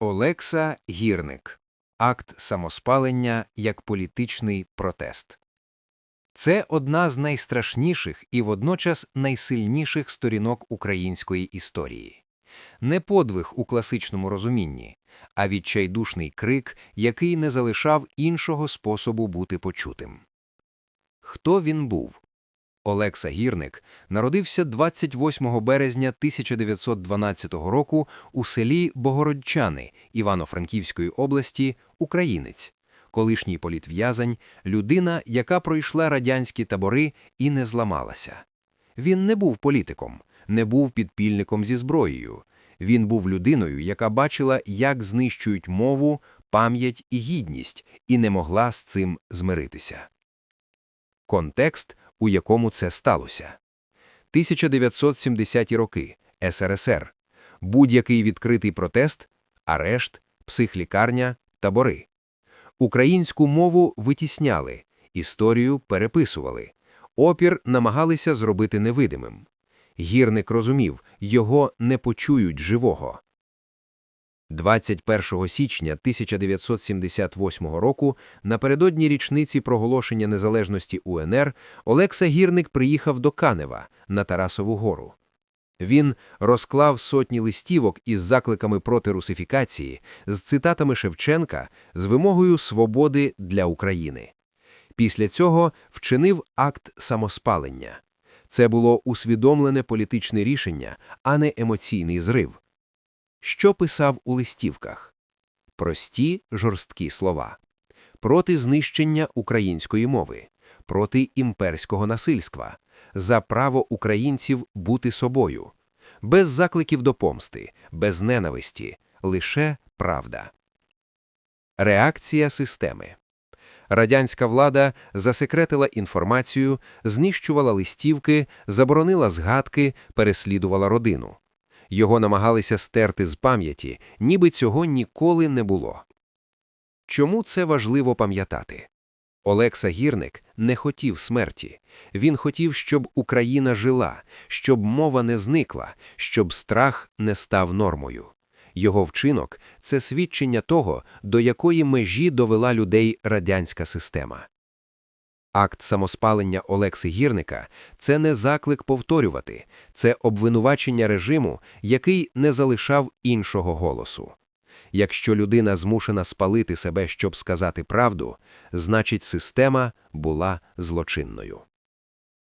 Олекса Гірник. Акт самоспалення як політичний протест. Це одна з найстрашніших і водночас найсильніших сторінок української історії. Не подвиг у класичному розумінні, а відчайдушний крик, який не залишав іншого способу бути почутим. Хто він був? Олекса Гірник народився 28 березня 1912 року у селі Богородчани Івано-Франківської області, українець, колишній політв'язень, людина, яка пройшла радянські табори і не зламалася. Він не був політиком, не був підпільником зі зброєю. Він був людиною, яка бачила, як знищують мову, пам'ять і гідність, і не могла з цим змиритися. Контекст, у якому це сталося. 1970-ті роки. СРСР. Будь-який відкритий протест, арешт, психлікарня, табори. Українську мову витісняли, історію переписували. Опір намагалися зробити невидимим. Гірник розумів, його не почують живого. 21 січня 1978 року, напередодні річниці проголошення незалежності УНР, Олекса Гірник приїхав до Канева на Тарасову гору. Він розклав сотні листівок із закликами проти русифікації, з цитатами Шевченка, з вимогою свободи для України. Після цього вчинив акт самоспалення. Це було усвідомлене політичне рішення, а не емоційний зрив. Що писав у листівках? Прості жорсткі слова. Проти знищення української мови, проти імперського насильства, за право українців бути собою, без закликів до помсти, без ненависті, лише правда. Реакція системи. Радянська влада засекретила інформацію, знищувала листівки, заборонила згадки, переслідувала родину. Його намагалися стерти з пам'яті, ніби цього ніколи не було. Чому це важливо пам'ятати? Олекса Гірник не хотів смерті. Він хотів, щоб Україна жила, щоб мова не зникла, щоб страх не став нормою. Його вчинок це свідчення того, до якої межі довела людей радянська система. Акт самоспалення Олекси Гірника це не заклик повторювати, це обвинувачення режиму, який не залишав іншого голосу. Якщо людина змушена спалити себе, щоб сказати правду, значить система була злочинною.